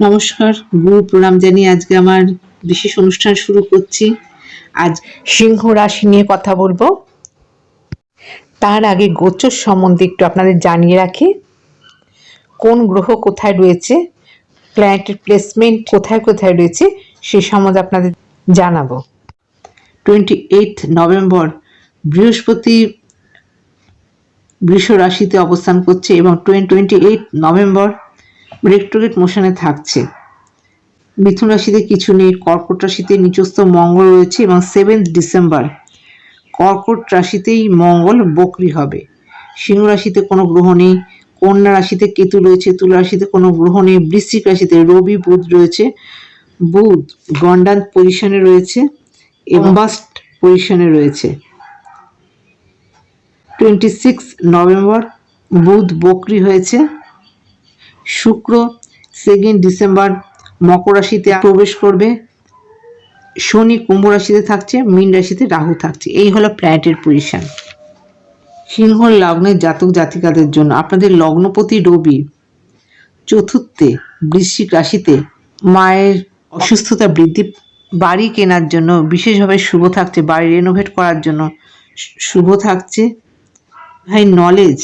নমস্কার গুরু প্রণাম জানিয়ে আজকে আমার বিশেষ অনুষ্ঠান শুরু করছি। আজ সিংহ রাশি নিয়ে কথা বলব। তার আগে গোচর সম্বন্ধে একটু আপনাদের জানিয়ে রাখি। কোন গ্রহ কোথায় রয়েছে প্ল্যানেটের প্লেসমেন্ট কোথায় কোথায় রয়েছে সে সম্বন্ধে আপনাদের জানাব। টোয়েন্টি এইট নভেম্বর বৃহস্পতি বৃষ রাশিতে অবস্থান করছে এবং টোয়েন্টি এইট নভেম্বর রেক্টোরেট মোশনে থাকছে। মিথুন রাশিতে কিছু নেই, কর্কট রাশিতে নিচস্থ মঙ্গল রয়েছে এবং সেভেন্থ ডিসেম্বর কর্কট রাশিতেই মঙ্গল বকরি হবে। সিংহ রাশিতে কোনো গ্রহ নেই, কন্যা রাশিতে কেতু রয়েছে, তুলা রাশিতে কোনো গ্রহ নেই, বৃশ্চিক রাশিতে রবি, বুধ রয়েছে। বুধ গন্ডান পজিশনে রয়েছে এবং বাস্ট পজিশনে রয়েছে। টোয়েন্টি সিক্স নভেম্বর বুধ বকরি হয়েছে। শুক্র সেকেন্ড ডিসেম্বর মকর রাশিতে প্রবেশ করবে। শনি কুম্ভ রাশিতে থাকছে, মীন রাশিতে রাহু থাকছে। এই হলো প্ল্যানেটের পজিশন সিংহ লগ্নের জাতক জাতিকাদের জন্য আপনাদের লগ্নপতি রবি চতুর্থে বৃশ্চিক রাশিতে মায়ের অসুস্থতা বৃদ্ধি, বাড়ি কেনার জন্য বিশেষভাবে শুভ থাকছে, বাড়ি রেনোভেট করার জন্য শুভ থাকছে। ভাই নলেজ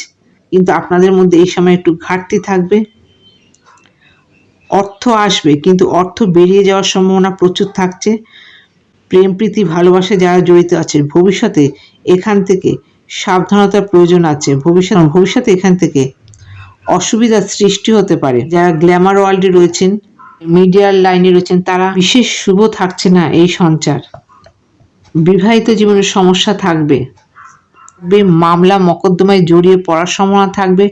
কিন্তু আপনাদের মধ্যে এই সময় একটু ঘাটতি থাকবে। অর্থ আসবে, কিন্তু অর্থ বেরিয়ে যাওয়ার সম্ভাবনা প্রচুর থাকছে। প্রেম, প্রীতি, ভালোবাসা যারা জড়িত আছে, ভবিষ্যতে এখান থেকে সাবধানতার প্রয়োজন আছে। ভবিষ্যৎ, ভবিষ্যতে এখান থেকে অসুবিধার সৃষ্টি হতে পারে। যারা গ্ল্যামার ওয়ার্ল্ডে রয়েছেন মিডিয়ার লাইনে রয়েছেন, তারা বিশেষ শুভ থাকছে না এই সঞ্চার। বিবাহিত জীবনে সমস্যা থাকবে। মামলা মকদ্দমায় জড়িয়ে পড়ার সম্ভাবনা থাকবে।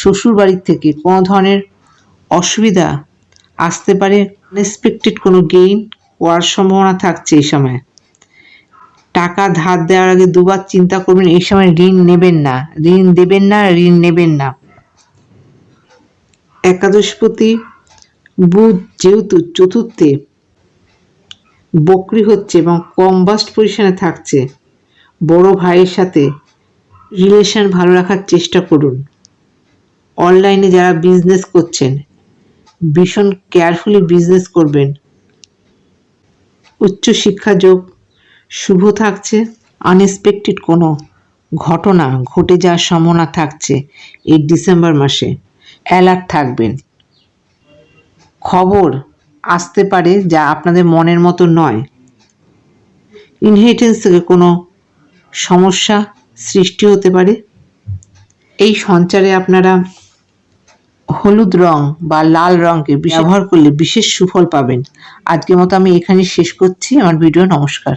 শ্বশুর বাড়ির থেকে কোনো ধরনের অসুবিধা আসতে পারে আনএক্সপেক্টেড কোনো গেইন হওয়ার সম্ভাবনা থাকছে এই সময়। টাকা ধার দেওয়ার আগে দুবার চিন্তা করবেন, এই সময় ঋণ নেবেন না। ঋণ দেবেন না, ঋণ নেবেন না। একাদশপতি বুধ যেহেতু চতুর্থে বকরি হচ্ছে এবং কম্বাস্ট পজিশনে থাকছে, বড় ভাইয়ের সাথে রিলেশন ভালো রাখার চেষ্টা করুন। অনলাইনে যারা বিজনেস করছেন ভীষণ কেয়ারফুলি বিজনেস করবেন। উচ্চ শিক্ষা যোগ, শুভ থাকছে আনএক্সপেক্টেড কোনো ঘটনা ঘটে যাওয়ার সম্ভাবনা থাকছে এই ডিসেম্বর মাসে। অ্যালার্ট থাকবেন। খবর আসতে পারে যা আপনাদের মনের মতো নয়। ইনহেরিটেন্স থেকে কোনো সমস্যা সৃষ্টি হতে পারে। এই সঞ্চারে আপনারা হলুদ রং বা লাল রঙকে ব্যবহার করলে বিশেষ সুফল পাবেন। আজকের মতো আমি এখানে শেষ করছি। আমার ভিডিও নমস্কার।